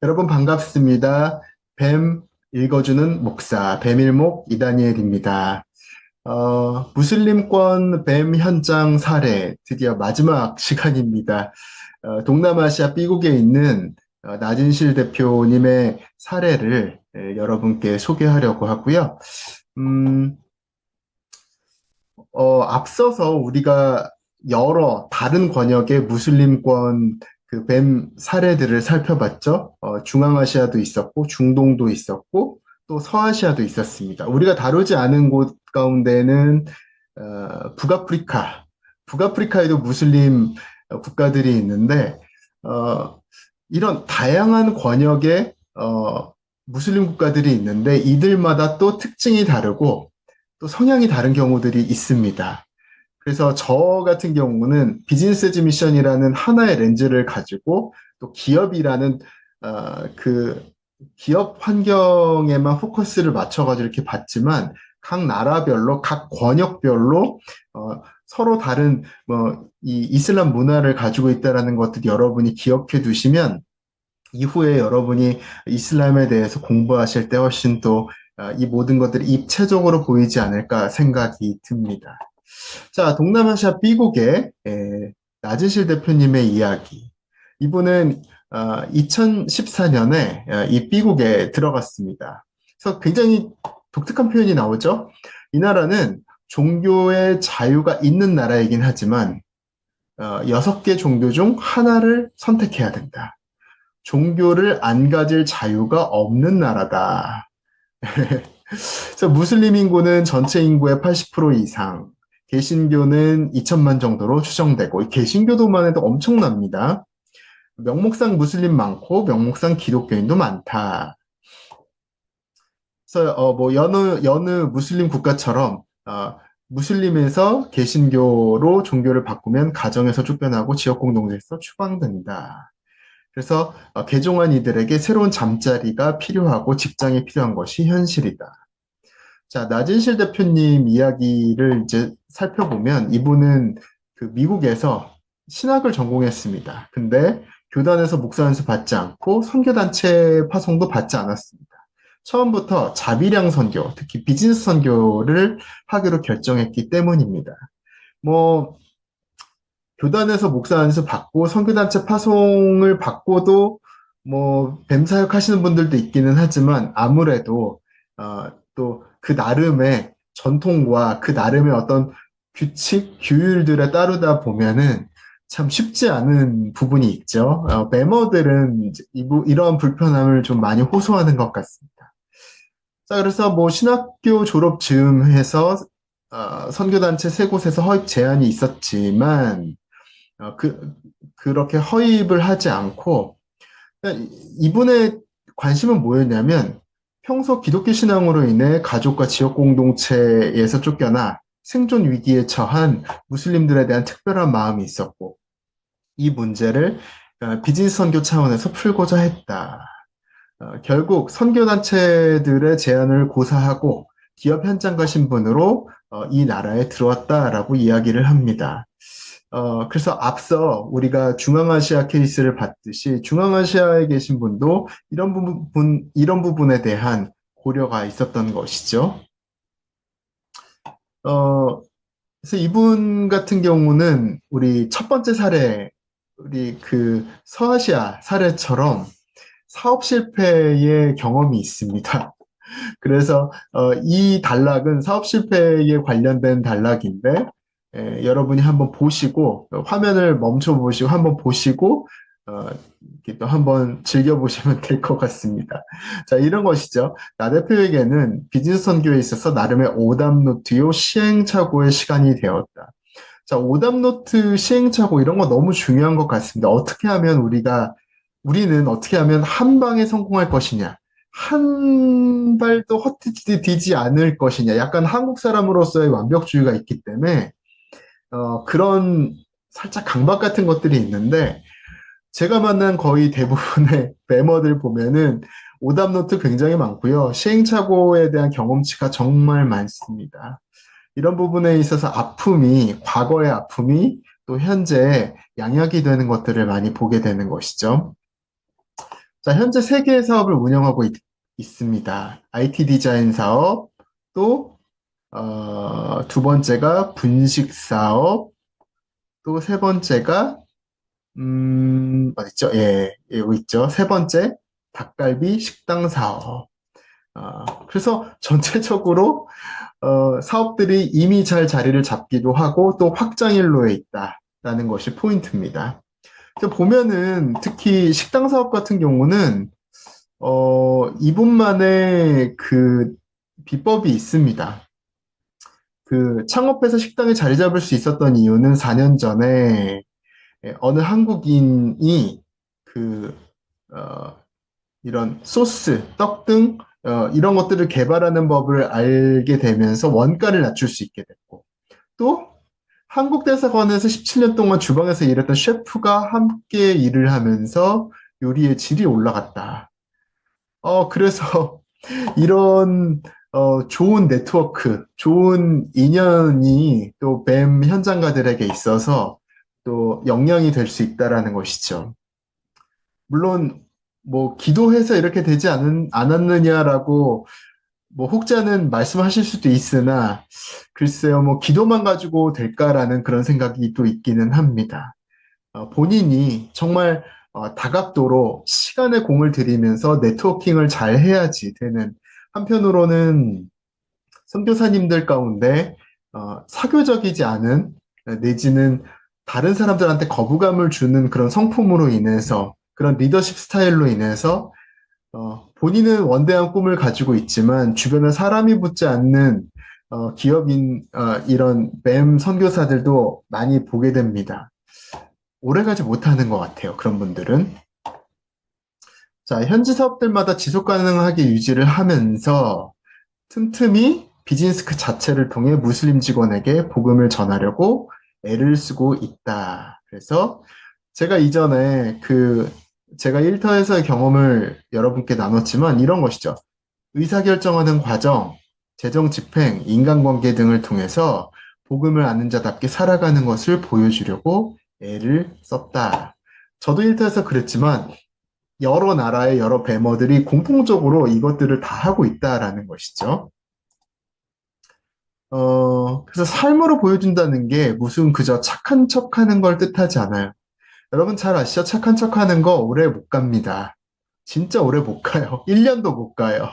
여러분 반갑습니다. 뱀 읽어주는 목사, 뱀일목 이다니엘입니다. 어, 무슬림권 뱀 현장 사례, 드디어 마지막 시간입니다. 어, 동남아시아 B국에 있는 어, 나진실 대표님의 사례를 예, 여러분께 소개하려고 하고요. 음, 어, 앞서서 우리가 여러 다른 권역의 무슬림권 그 뱀 사례들을 살펴봤죠. 어, 중앙아시아도 있었고, 중동도 있었고, 또 서아시아도 있었습니다. 우리가 다루지 않은 곳 가운데는 어, 북아프리카, 북아프리카에도 무슬림 국가들이 있는데 어, 이런 다양한 권역의 어, 무슬림 국가들이 있는데 이들마다 또 특징이 다르고 또 성향이 다른 경우들이 있습니다. 그래서 저 같은 경우는 비즈니스 에즈 미션이라는 하나의 렌즈를 가지고 또 기업이라는 어, 그 기업 환경에만 포커스를 맞춰가지고 이렇게 봤지만 각 나라별로 각 권역별로 어, 서로 다른 뭐 이 이슬람 문화를 가지고 있다라는 것들 여러분이 기억해 두시면 이후에 여러분이 이슬람에 대해서 공부하실 때 훨씬 또 이 모든 것들이 입체적으로 보이지 않을까 생각이 듭니다. 자, 동남아시아 B국의 에, 나진실 대표님의 이야기. 이분은 어, 2014년에 어, 이 B국에 들어갔습니다. 그래서 굉장히 독특한 표현이 나오죠. 이 나라는 종교의 자유가 있는 나라이긴 하지만 어, 여섯 개 종교 중 하나를 선택해야 된다. 종교를 안 가질 자유가 없는 나라다. 그래서 무슬림 인구는 전체 인구의 80% 이상, 개신교는 2천만 정도로 추정되고 개신교도만 해도 엄청납니다. 명목상 무슬림 많고 명목상 기독교인도 많다. 그래서 어, 뭐 여느 여느 무슬림 국가처럼 어, 무슬림에서 개신교로 종교를 바꾸면 가정에서 쫓겨나고 지역 공동체에서 추방된다. 그래서 어, 개종한 이들에게 새로운 잠자리가 필요하고 직장이 필요한 것이 현실이다. 자, 나진실 대표님 이야기를 이제 살펴보면 이분은 그 미국에서 신학을 전공했습니다. 근데 교단에서 목사 연수 받지 않고 선교단체 파송도 받지 않았습니다. 처음부터 자비량 선교, 특히 비즈니스 선교를 하기로 결정했기 때문입니다. 뭐 교단에서 목사 안수 받고 선교단체 파송을 받고도 뭐 뱀 사역 하시는 분들도 있기는 하지만 아무래도 어, 또 그 나름의 전통과 그 나름의 어떤 규칙, 규율들에 따르다 보면은 참 쉽지 않은 부분이 있죠. 어, 매머들은 이러한 불편함을 좀 많이 호소하는 것 같습니다. 자, 그래서 뭐 신학교 졸업 즈음 해서 어, 선교단체 세 곳에서 허입 제한이 있었지만 어, 그, 그렇게 허입을 하지 않고 이분의 관심은 뭐였냐면 평소 기독교 신앙으로 인해 가족과 지역 공동체에서 쫓겨나 생존 위기에 처한 무슬림들에 대한 특별한 마음이 있었고 이 문제를 어, 비즈니스 선교 차원에서 풀고자 했다. 어, 결국 선교단체들의 제안을 고사하고 기업 현장가 신분으로 어, 이 나라에 들어왔다라고 이야기를 합니다. 어, 그래서 앞서 우리가 중앙아시아 케이스를 봤듯이 중앙아시아에 계신 분도 이런 부분, 이런 부분에 대한 고려가 있었던 것이죠. 어, 그래서 이분 같은 경우는 우리 첫 번째 사례, 우리 그 서아시아 사례처럼 사업 실패의 경험이 있습니다. 그래서 어, 이 단락은 사업 실패에 관련된 단락인데 에, 여러분이 한번 보시고 화면을 멈춰 보시고 한번 보시고 어, 또 한번 즐겨보시면 될 것 같습니다. 자, 이런 것이죠. 나 대표에게는 비즈니스 선교에 있어서 나름의 오답노트요 시행착오의 시간이 되었다. 자, 오답노트 시행착오 이런 거 너무 중요한 것 같습니다. 어떻게 하면 우리가, 우리는 어떻게 하면 한 방에 성공할 것이냐. 한 발도 헛디디지 않을 것이냐. 약간 한국 사람으로서의 완벽주의가 있기 때문에, 어, 그런 살짝 강박 같은 것들이 있는데, 제가 만난 거의 대부분의 매머들 보면은 오답 노트 굉장히 많고요. 시행착오에 대한 경험치가 정말 많습니다. 이런 부분에 있어서 아픔이, 과거의 아픔이 또 현재 양약이 되는 것들을 많이 보게 되는 것이죠. 자, 현재 세 개의 사업을 운영하고 있, 습니다 IT 디자인 사업, 또, 어, 두 번째가 분식 사업, 또 세 번째가, 음? 예, 예, 여기 있죠. 세 번째, 닭갈비 식당 사업. 어, 그래서 전체적으로 어, 사업들이 이미 잘 자리를 잡기도 하고 또 확장일로에 있다라는 것이 포인트입니다. 보면은 특히 식당 사업 같은 경우는 어, 이분만의 그 비법이 있습니다. 그 창업해서 식당에 자리 잡을 수 있었던 이유는 4년 전에 어느 한국인이 그 어, 이런 소스, 떡 등 어, 이런 것들을 개발하는 법을 알게 되면서 원가를 낮출 수 있게 됐고 또 한국 대사관에서 17년 동안 주방에서 일했던 셰프가 함께 일을 하면서 요리의 질이 올라갔다. 어, 그래서 이런 어, 좋은 네트워크, 좋은 인연이 또 뱀 현장가들에게 있어서 또 영향이 될 수 있다라는 것이죠. 물론 뭐 기도해서 이렇게 되지 않은, 않았느냐라고 뭐 혹자는 말씀하실 수도 있으나 글쎄요 뭐 기도만 가지고 될까라는 그런 생각이 또 있기는 합니다. 어, 본인이 정말 어, 다각도로 시간의 공을 들이면서 네트워킹을 잘 해야지 되는 한편으로는 선교사님들 가운데 어, 사교적이지 않은 내지는 다른 사람들한테 거부감을 주는 그런 성품으로 인해서 그런 리더십 스타일로 인해서 어, 본인은 원대한 꿈을 가지고 있지만 주변에 사람이 붙지 않는 어, 기업인 어, 이런 뱀 선교사들도 많이 보게 됩니다. 오래가지 못하는 것 같아요. 그런 분들은. 자, 현지 사업들마다 지속 가능하게 유지를 하면서 틈틈이 비즈니스 그 자체를 통해 무슬림 직원에게 복음을 전하려고 애를 쓰고 있다. 그래서 제가 이전에 그 제가 일터에서의 경험을 여러분께 나눴지만 이런 것이죠. 의사결정하는 과정, 재정 집행, 인간관계 등을 통해서 복음을 아는 자답게 살아가는 것을 보여주려고 애를 썼다. 저도 일터에서 그랬지만 여러 나라의 여러 배머들이 공통적으로 이것들을 다 하고 있다라는 것이죠. 어, 그래서 삶으로 보여준다는 게 무슨 그저 착한 척 하는 걸 뜻하지 않아요. 여러분 잘 아시죠? 착한 척 하는 거 오래 못 갑니다. 진짜 오래 못 가요. 1년도 못 가요.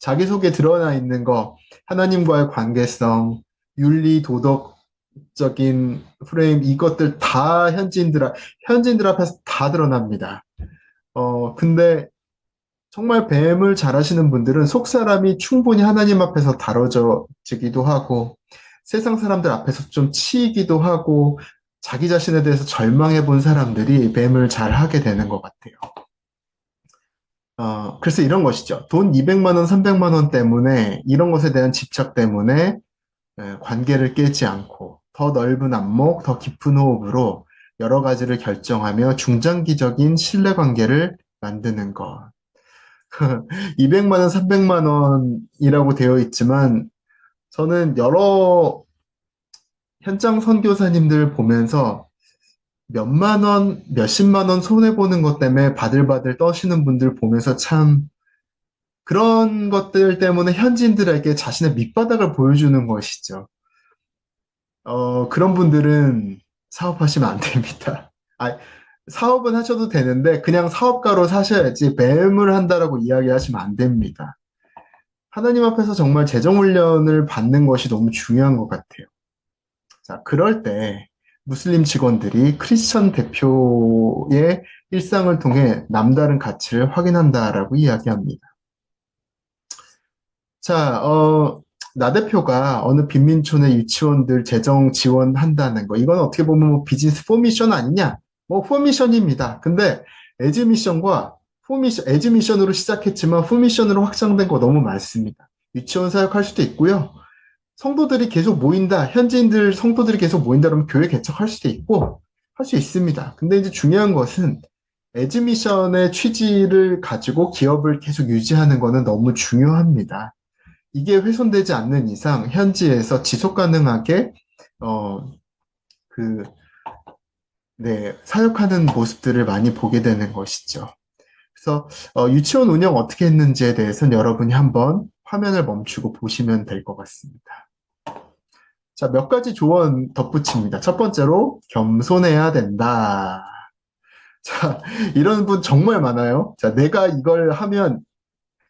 자기소개 드러나 있는 거, 하나님과의 관계성, 윤리, 도덕적인 프레임, 이것들 다 현지인들, 현지인들 앞에서 다 드러납니다. 어, 근데 정말 뱀을 잘 하시는 분들은 속 사람이 충분히 하나님 앞에서 다뤄지기도 하고, 세상 사람들 앞에서 좀 치이기도 하고, 자기 자신에 대해서 절망해 본 사람들이 뱀을 잘 하게 되는 것 같아요. 어, 그래서 이런 것이죠. 돈 200만 원, 300만 원 때문에 이런 것에 대한 집착 때문에 에, 관계를 깨지 않고 더 넓은 안목, 더 깊은 호흡으로 여러 가지를 결정하며 중장기적인 신뢰 관계를 만드는 것. 200만 원, 300만 원이라고 되어 있지만 저는 여러 현장 선교사님들 보면서 몇만 원, 몇십만 원 손해보는 것 때문에 바들바들 떠시는 분들 보면서 참 그런 것들 때문에 현지인들에게 자신의 밑바닥을 보여주는 것이죠. 어, 그런 분들은 사업하시면 안 됩니다. 아, 사업은 하셔도 되는데 그냥 사업가로 사셔야지 뱀을 한다라고 이야기하시면 안 됩니다. 하나님 앞에서 정말 재정 훈련을 받는 것이 너무 중요한 것 같아요. 자, 그럴 때 무슬림 직원들이 크리스천 대표의 일상을 통해 남다른 가치를 확인한다라고 이야기합니다. 자, 어, 나 대표가 어느 빈민촌의 유치원들 재정 지원한다는 거, 이건 어떻게 보면 뭐 비즈니스 포미션 아니냐? 뭐 포미션입니다. 근데 에즈 미션과 포미션, 에즈 미션으로 시작했지만 포미션으로 확장된 거 너무 많습니다. 유치원 사역할 수도 있고요. 성도들이 계속 모인다, 현지인들 성도들이 계속 모인다 그러면 교회 개척할 수도 있고 할 수 있습니다. 근데 이제 중요한 것은 에즈미션의 취지를 가지고 기업을 계속 유지하는 것은 너무 중요합니다. 이게 훼손되지 않는 이상 현지에서 지속 가능하게 어 그 네, 사역하는 모습들을 많이 보게 되는 것이죠. 그래서 어, 유치원 운영 어떻게 했는지에 대해서는 여러분이 한번 화면을 멈추고 보시면 될 것 같습니다. 자, 몇 가지 조언 덧붙입니다. 첫 번째로 겸손해야 된다. 자, 이런 분 정말 많아요. 자, 내가 이걸 하면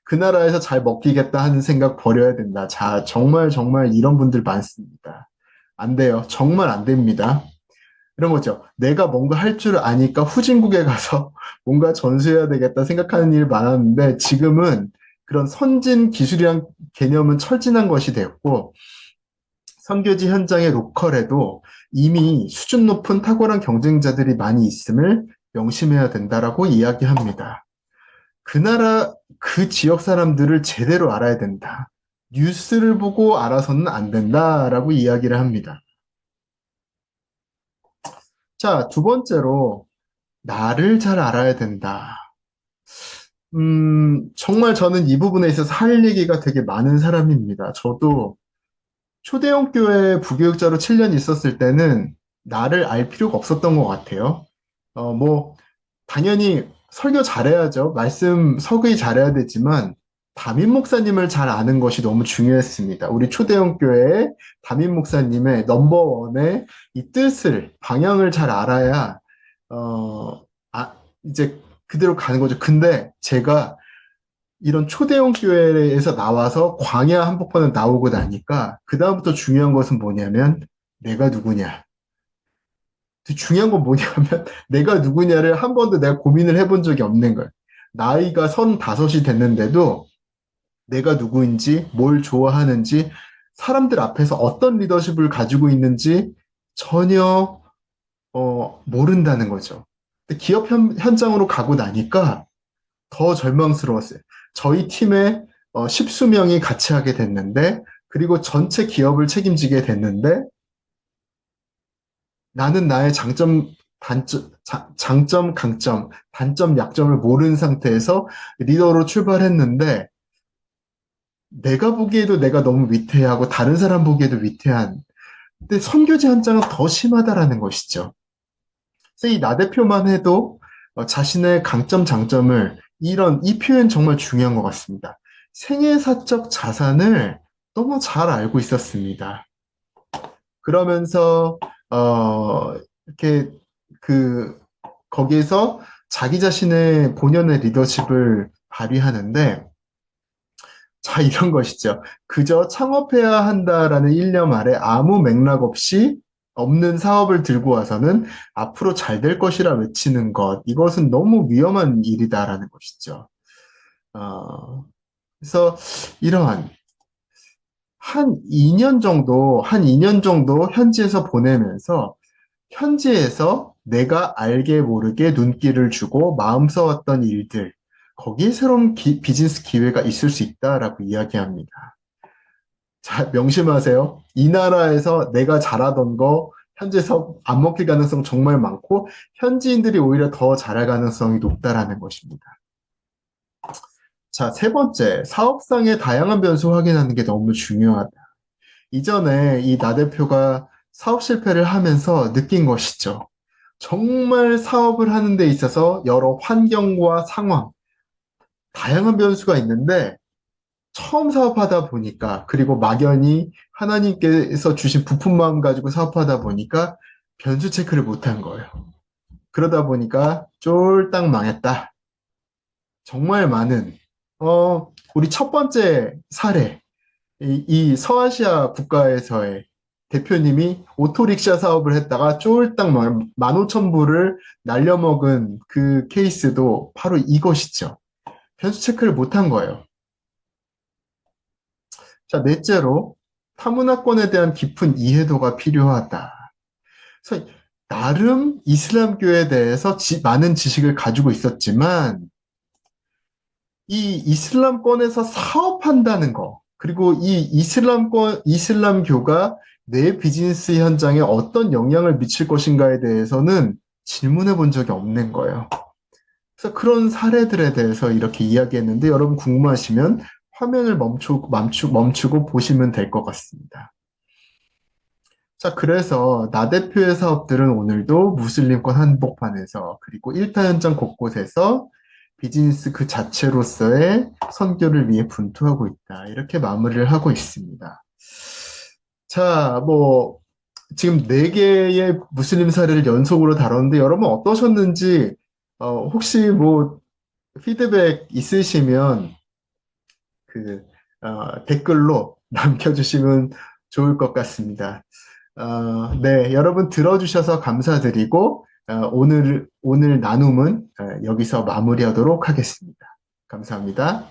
그 나라에서 잘 먹히겠다 하는 생각 버려야 된다. 자, 정말 정말 이런 분들 많습니다. 안 돼요. 정말 안 됩니다. 이런 거죠. 내가 뭔가 할 줄 아니까 후진국에 가서 뭔가 전수해야 되겠다 생각하는 일 많았는데 지금은 그런 선진 기술이란 개념은 철진한 것이 되었고 선교지 현장의 로컬에도 이미 수준 높은 탁월한 경쟁자들이 많이 있음을 명심해야 된다라고 이야기합니다. 그 나라, 그 지역 사람들을 제대로 알아야 된다. 뉴스를 보고 알아서는 안 된다라고 이야기를 합니다. 자, 두 번째로, 나를 잘 알아야 된다. 음, 정말 저는 이 부분에 있어서 할 얘기가 되게 많은 사람입니다. 저도 초대형 교회 부교육자로 7년 있었을 때는 나를 알 필요가 없었던 것 같아요. 어, 뭐, 당연히 설교 잘해야죠. 말씀 서의 잘해야 되지만, 담임 목사님을 잘 아는 것이 너무 중요했습니다. 우리 초대형 교회의 담임 목사님의 넘버원의 이 뜻을, 방향을 잘 알아야, 어, 아, 이제 그대로 가는 거죠. 근데 제가 이런 초대형 교회에서 나와서 광야 한복판을 나오고 나니까, 그 다음부터 중요한 것은 뭐냐면, 내가 누구냐. 중요한 건 뭐냐면, 내가 누구냐를 한 번도 내가 고민을 해본 적이 없는 거예요. 나이가 35이 됐는데도, 내가 누구인지, 뭘 좋아하는지, 사람들 앞에서 어떤 리더십을 가지고 있는지 전혀 어, 모른다는 거죠. 기업 현, 현장으로 가고 나니까 더 절망스러웠어요. 저희 팀에 어, 십수명이 같이 하게 됐는데, 그리고 전체 기업을 책임지게 됐는데, 나는 나의 장점, 단점, 장점, 강점, 단점, 약점을 모르는 상태에서 리더로 출발했는데, 내가 보기에도 내가 너무 위태하고 다른 사람 보기에도 위태한. 근데 선교지 현장은 더 심하다라는 것이죠. 그래서 이 나 대표만 해도 어, 자신의 강점, 장점을 이런 이 표현 정말 중요한 것 같습니다. 생애사적 자산을 너무 잘 알고 있었습니다. 그러면서 어 이렇게 그 거기에서 자기 자신의 본연의 리더십을 발휘하는데 자, 이런 것이죠. 그저 창업해야 한다라는 일념 아래 아무 맥락 없이 없는 사업을 들고 와서는 앞으로 잘 될 것이라 외치는 것, 이것은 너무 위험한 일이다라는 것이죠. 어, 그래서 이러한 한 2년 정도, 한 2년 정도 현지에서 보내면서 현지에서 내가 알게 모르게 눈길을 주고 마음 써왔던 일들, 거기에 새로운 기, 비즈니스 기회가 있을 수 있다라고 이야기합니다. 자, 명심하세요. 이 나라에서 내가 잘하던 거 현지에서 안 먹힐 가능성 정말 많고 현지인들이 오히려 더 잘할 가능성이 높다라는 것입니다. 자, 세 번째, 사업상의 다양한 변수 확인하는 게 너무 중요하다. 이전에 이 나 대표가 사업 실패를 하면서 느낀 것이죠. 정말 사업을 하는 데 있어서 여러 환경과 상황, 다양한 변수가 있는데 처음 사업하다 보니까 그리고 막연히 하나님께서 주신 부품만 가지고 사업하다 보니까 변수 체크를 못한 거예요. 그러다 보니까 쫄딱 망했다. 정말 많은 어 우리 첫 번째 사례 이, 이 서아시아 국가에서의 대표님이 오토릭샤 사업을 했다가 쫄딱 망 15,000불을 날려먹은 그 케이스도 바로 이것이죠. 변수 체크를 못한 거예요. 자, 넷째로 타문화권에 대한 깊은 이해도가 필요하다. 그래서 나름 이슬람교에 대해서 지, 많은 지식을 가지고 있었지만 이 이슬람권에서 사업한다는 거 그리고 이 이슬람권 이슬람교가 내 비즈니스 현장에 어떤 영향을 미칠 것인가에 대해서는 질문해 본 적이 없는 거예요. 그래서 그런 사례들에 대해서 이렇게 이야기했는데 여러분 궁금하시면 화면을 멈추, 멈추, 멈추고 보시면 될 것 같습니다. 자, 그래서 나 대표의 사업들은 오늘도 무슬림권 한복판에서 그리고 일타 현장 곳곳에서 비즈니스 그 자체로서의 선교를 위해 분투하고 있다. 이렇게 마무리를 하고 있습니다. 자, 뭐, 지금 네 개의 무슬림 사례를 연속으로 다뤘는데 여러분 어떠셨는지, 어, 혹시 뭐, 피드백 있으시면, 그, 어, 댓글로 남겨주시면 좋을 것 같습니다. 어, 네, 여러분 들어주셔서 감사드리고, 어, 오늘, 오늘 나눔은 어, 여기서 마무리하도록 하겠습니다. 감사합니다.